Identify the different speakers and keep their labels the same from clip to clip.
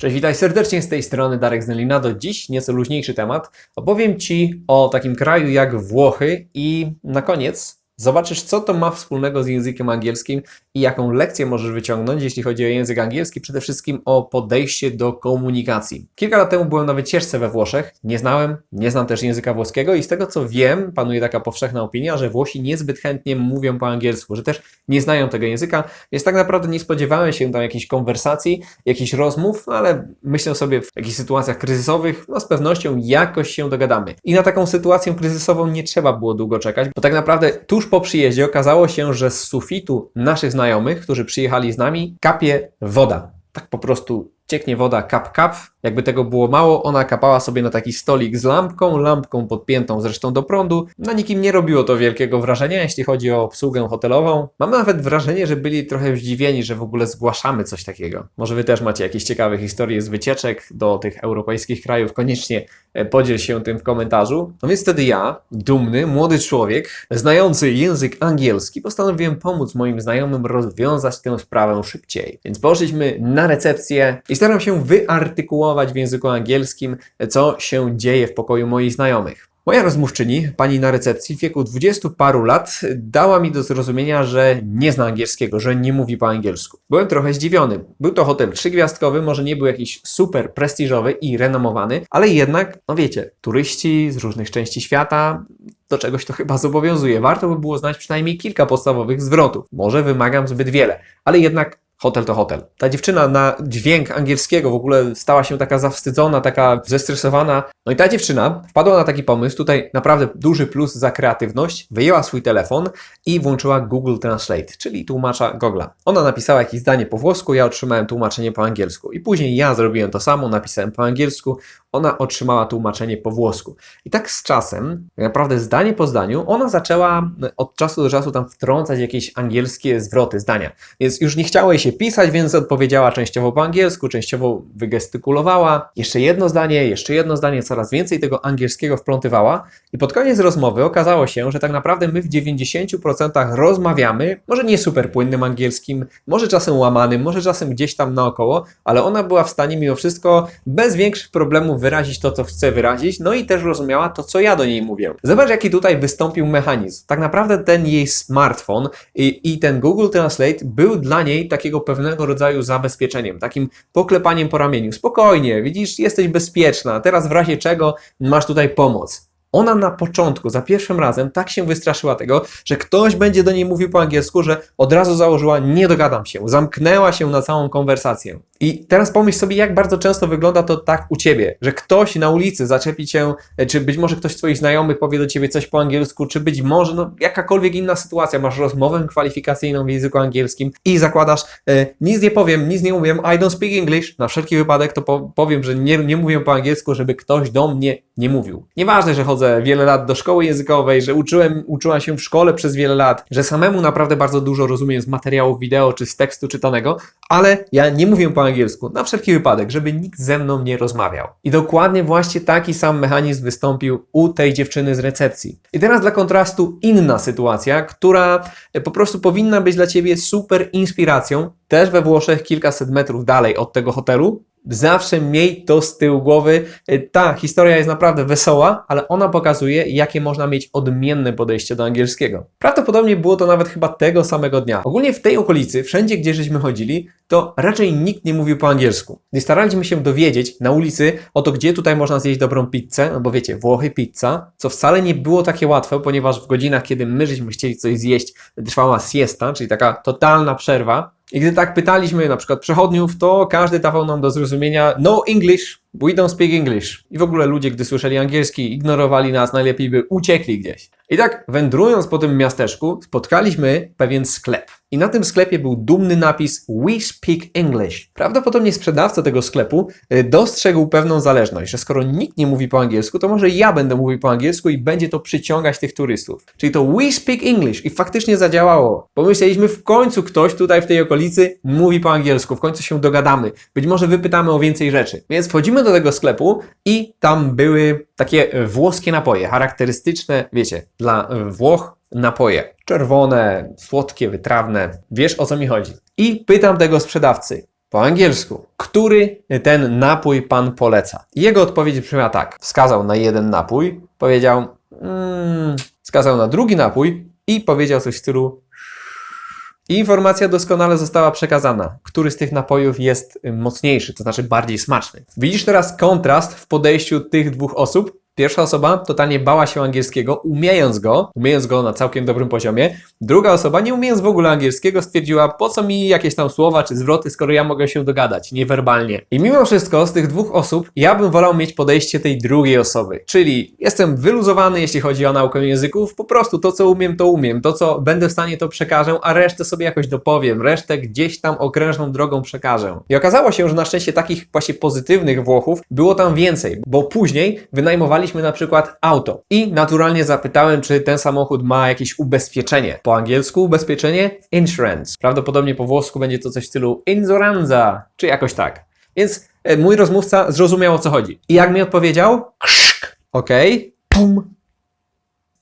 Speaker 1: Cześć, witaj serdecznie z tej strony Darek Znelina. Dziś nieco luźniejszy temat. Opowiem Ci o takim kraju jak Włochy i na koniec zobaczysz, co to ma wspólnego z językiem angielskim i jaką lekcję możesz wyciągnąć, jeśli chodzi o język angielski, przede wszystkim o podejście do komunikacji. Kilka lat temu byłem na wycieczce we Włoszech, nie znałem, nie znam też języka włoskiego i z tego co wiem, panuje taka powszechna opinia, że Włosi niezbyt chętnie mówią po angielsku, że też nie znają tego języka, więc tak naprawdę nie spodziewałem się tam jakiejś konwersacji, jakichś rozmów, ale myślę sobie w jakichś sytuacjach kryzysowych, no z pewnością jakoś się dogadamy. I na taką sytuację kryzysową nie trzeba było długo czekać, bo tak naprawdę tuż po przyjeździe okazało się, że z sufitu naszych znajomych, którzy przyjechali z nami, kapie woda. Tak po prostu cieknie woda kap kap. Jakby tego było mało, ona kapała sobie na taki stolik z lampką, lampką podpiętą zresztą do prądu. Na nikim nie robiło to wielkiego wrażenia, jeśli chodzi o obsługę hotelową. Mam nawet wrażenie, że byli trochę zdziwieni, że w ogóle zgłaszamy coś takiego. Może wy też macie jakieś ciekawe historie z wycieczek do tych europejskich krajów, koniecznie e, podziel się tym w komentarzu. No więc wtedy ja, dumny, młody człowiek, znający język angielski, postanowiłem pomóc moim znajomym rozwiązać tę sprawę szybciej. Więc poszliśmy na recepcję i staram się wyartykułować w języku angielskim, co się dzieje w pokoju moich znajomych. Moja rozmówczyni, pani na recepcji w wieku dwudziestu paru lat, dała mi do zrozumienia, że nie zna angielskiego, że nie mówi po angielsku. Byłem trochę zdziwiony. Był to hotel trzygwiazdkowy, może nie był jakiś super prestiżowy i renomowany, ale jednak, no wiecie, turyści z różnych części świata, do czegoś to chyba zobowiązuje. Warto by było znać przynajmniej kilka podstawowych zwrotów. Może wymagam zbyt wiele, ale jednak hotel to hotel. Ta dziewczyna na dźwięk angielskiego w ogóle stała się taka zawstydzona, taka zestresowana. No i ta dziewczyna wpadła na taki pomysł, tutaj naprawdę duży plus za kreatywność, wyjęła swój telefon i włączyła Google Translate, czyli tłumacza Google'a. Ona napisała jakieś zdanie po włosku, ja otrzymałem tłumaczenie po angielsku. I później ja zrobiłem to samo, napisałem po angielsku, ona otrzymała tłumaczenie po włosku. I tak z czasem, tak naprawdę zdanie po zdaniu, ona zaczęła od czasu do czasu tam wtrącać jakieś angielskie zwroty, zdania. Więc już nie chciało jej się pisać, więc odpowiedziała częściowo po angielsku, częściowo wygestykulowała. Jeszcze jedno zdanie, jeszcze jedno zdanie, coraz więcej tego angielskiego wplątywała. I pod koniec rozmowy okazało się, że tak naprawdę my w 90% rozmawiamy, może nie super płynnym angielskim, może czasem łamanym, może czasem gdzieś tam naokoło, ale ona była w stanie mimo wszystko bez większych problemów wyrazić to, co chce wyrazić, no i też rozumiała to, co ja do niej mówię. Zobacz, jaki tutaj wystąpił mechanizm. Tak naprawdę ten jej smartfon i, i ten Google Translate był dla niej takiego pewnego rodzaju zabezpieczeniem, takim poklepaniem po ramieniu. Spokojnie, widzisz, jesteś bezpieczna, teraz w razie czego masz tutaj pomoc. Ona na początku, za pierwszym razem, tak się wystraszyła tego, że ktoś będzie do niej mówił po angielsku, że od razu założyła, nie dogadam się, zamknęła się na całą konwersację. I teraz pomyśl sobie, jak bardzo często wygląda to tak u ciebie, że ktoś na ulicy zaczepi cię, czy być może ktoś z twoich znajomych powie do ciebie coś po angielsku, czy być może no, jakakolwiek inna sytuacja, masz rozmowę kwalifikacyjną w języku angielskim i zakładasz, e, nic nie powiem, nic nie umiem, I don't speak English, na wszelki wypadek to po, powiem, że nie, nie mówię po angielsku, żeby ktoś do mnie nie mówił. Nieważne, że chodzę wiele lat do szkoły językowej, że uczyłem, uczyłam się w szkole przez wiele lat, że samemu naprawdę bardzo dużo rozumiem z materiałów wideo czy z tekstu czytanego, ale ja nie mówię po angielsku, na wszelki wypadek, żeby nikt ze mną nie rozmawiał. I dokładnie właśnie taki sam mechanizm wystąpił u tej dziewczyny z recepcji. I teraz dla kontrastu inna sytuacja, która e, po prostu powinna być dla Ciebie super inspiracją, też we Włoszech, kilkaset metrów dalej od tego hotelu, Zawsze miej to z tyłu głowy. E, Ta historia jest naprawdę wesoła, ale ona pokazuje, jakie można mieć odmienne podejście do angielskiego. Prawdopodobnie było to nawet chyba tego samego dnia. Ogólnie w tej okolicy, wszędzie gdzie żeśmy chodzili, to raczej nikt nie mówił po angielsku. Gdy staraliśmy się dowiedzieć na ulicy o to, gdzie tutaj można zjeść dobrą pizzę, no bo wiecie, Włochy pizza, co wcale nie było takie łatwe, ponieważ w godzinach, kiedy my żeśmy chcieli coś zjeść, trwała siesta, czyli taka totalna przerwa. I gdy tak pytaliśmy na przykład przechodniów, to każdy dawał nam do zrozumienia no English, we don't speak English. I w ogóle ludzie, gdy słyszeli angielski, ignorowali nas, najlepiej by uciekli gdzieś. I tak wędrując po tym miasteczku, spotkaliśmy pewien sklep. I na tym sklepie był dumny napis We Speak English. Prawdopodobnie sprzedawca tego sklepu y, dostrzegł pewną zależność, że skoro nikt nie mówi po angielsku, to może ja będę mówił po angielsku i będzie to przyciągać tych turystów. Czyli to We Speak English i faktycznie zadziałało. Pomyśleliśmy, w końcu ktoś tutaj w tej okolicy mówi po angielsku, w końcu się dogadamy. Być może wypytamy o więcej rzeczy. Więc wchodzimy do tego sklepu i tam były takie włoskie napoje, charakterystyczne, wiecie, dla Włoch napoje. Czerwone, słodkie, wytrawne. Wiesz o co mi chodzi. I pytam tego sprzedawcy. po angielsku. Który ten napój pan poleca? Jego odpowiedź brzmiała tak. Wskazał na jeden napój, powiedział, mm, wskazał na drugi napój i powiedział coś w stylu informacja doskonale została przekazana, który z tych napojów jest mocniejszy, to znaczy bardziej smaczny. Widzisz teraz kontrast w podejściu tych dwóch osób? Pierwsza osoba totalnie bała się angielskiego, umiejąc go, umiejąc go na całkiem dobrym poziomie. Druga osoba, nie umiejąc w ogóle angielskiego, stwierdziła, po co mi jakieś tam słowa czy zwroty, skoro ja mogę się dogadać, niewerbalnie. I mimo wszystko, z tych dwóch osób, ja bym wolał mieć podejście tej drugiej osoby. Czyli jestem wyluzowany, jeśli chodzi o naukę języków, po prostu to, co umiem, to umiem. To, co będę w stanie, to przekażę, a resztę sobie jakoś dopowiem. Resztę gdzieś tam okrężną drogą przekażę. I okazało się, że na szczęście takich właśnie pozytywnych Włochów było tam więcej, bo później wynajmowaliśmy na przykład auto. I naturalnie zapytałem, czy ten samochód ma jakieś ubezpieczenie. Po angielsku ubezpieczenie insurance. Prawdopodobnie po włosku będzie to coś w stylu insuranza, czy jakoś tak. Więc e, mój rozmówca zrozumiał o co chodzi. I jak mi odpowiedział? Krzyk. Okej. Pum.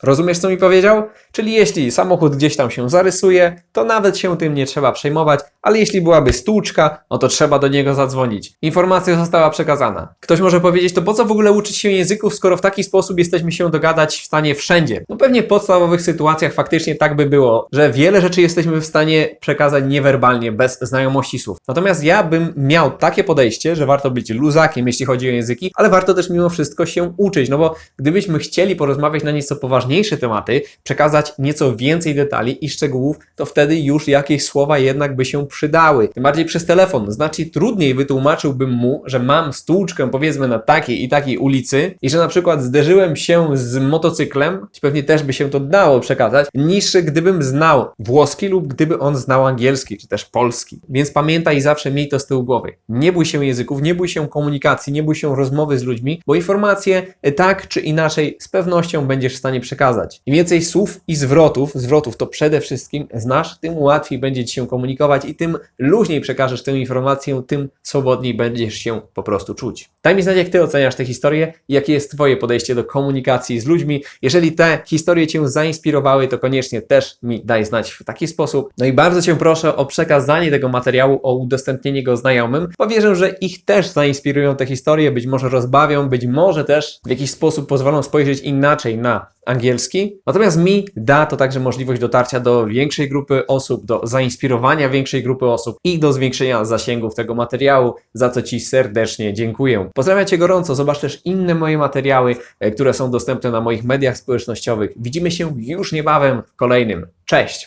Speaker 1: Rozumiesz, co mi powiedział? Czyli jeśli samochód gdzieś tam się zarysuje, to nawet się tym nie trzeba przejmować, ale jeśli byłaby stłuczka, no to trzeba do niego zadzwonić. Informacja została przekazana. Ktoś może powiedzieć, to po co w ogóle uczyć się języków, skoro w taki sposób jesteśmy się dogadać w stanie wszędzie? No pewnie w podstawowych sytuacjach faktycznie tak by było, że wiele rzeczy jesteśmy w stanie przekazać niewerbalnie, bez znajomości słów. Natomiast ja bym miał takie podejście, że warto być luzakiem, jeśli chodzi o języki, ale warto też mimo wszystko się uczyć, no bo gdybyśmy chcieli porozmawiać na nieco poważniejsze tematy, przekazać nieco więcej detali i szczegółów, to wtedy już jakieś słowa jednak by się przydały. Tym bardziej przez telefon. Znacznie trudniej wytłumaczyłbym mu, że mam stłuczkę powiedzmy na takiej i takiej ulicy i że na przykład zderzyłem się z motocyklem, pewnie też by się to dało przekazać, niż gdybym znał włoski lub gdyby on znał angielski, czy też polski. Więc pamiętaj zawsze miej to z tyłu głowy. Nie bój się języków, nie bój się komunikacji, nie bój się rozmowy z ludźmi, bo informacje e, tak czy inaczej z pewnością będziesz w stanie przekazać. Im więcej słów i zwrotów, zwrotów to przede wszystkim znasz, tym łatwiej będzie Ci się komunikować i tym luźniej przekażesz tę informację, tym swobodniej będziesz się po prostu czuć. Daj mi znać, jak Ty oceniasz tę historię i jakie jest Twoje podejście do komunikacji z ludźmi. Jeżeli te historie Cię zainspirowały, to koniecznie też mi daj znać w taki sposób. No i bardzo Cię proszę o przekazanie tego materiału, o udostępnienie go znajomym, bo wierzę, że ich też zainspirują te historie, być może rozbawią, być może też w jakiś sposób pozwolą spojrzeć inaczej na angielski. Natomiast mi da to także możliwość dotarcia do większej grupy osób, do zainspirowania większej grupy osób i do zwiększenia zasięgów tego materiału, za co Ci serdecznie dziękuję. Pozdrawiam Cię gorąco, zobacz też inne moje materiały, e, które są dostępne na moich mediach społecznościowych. Widzimy się już niebawem w kolejnym. Cześć!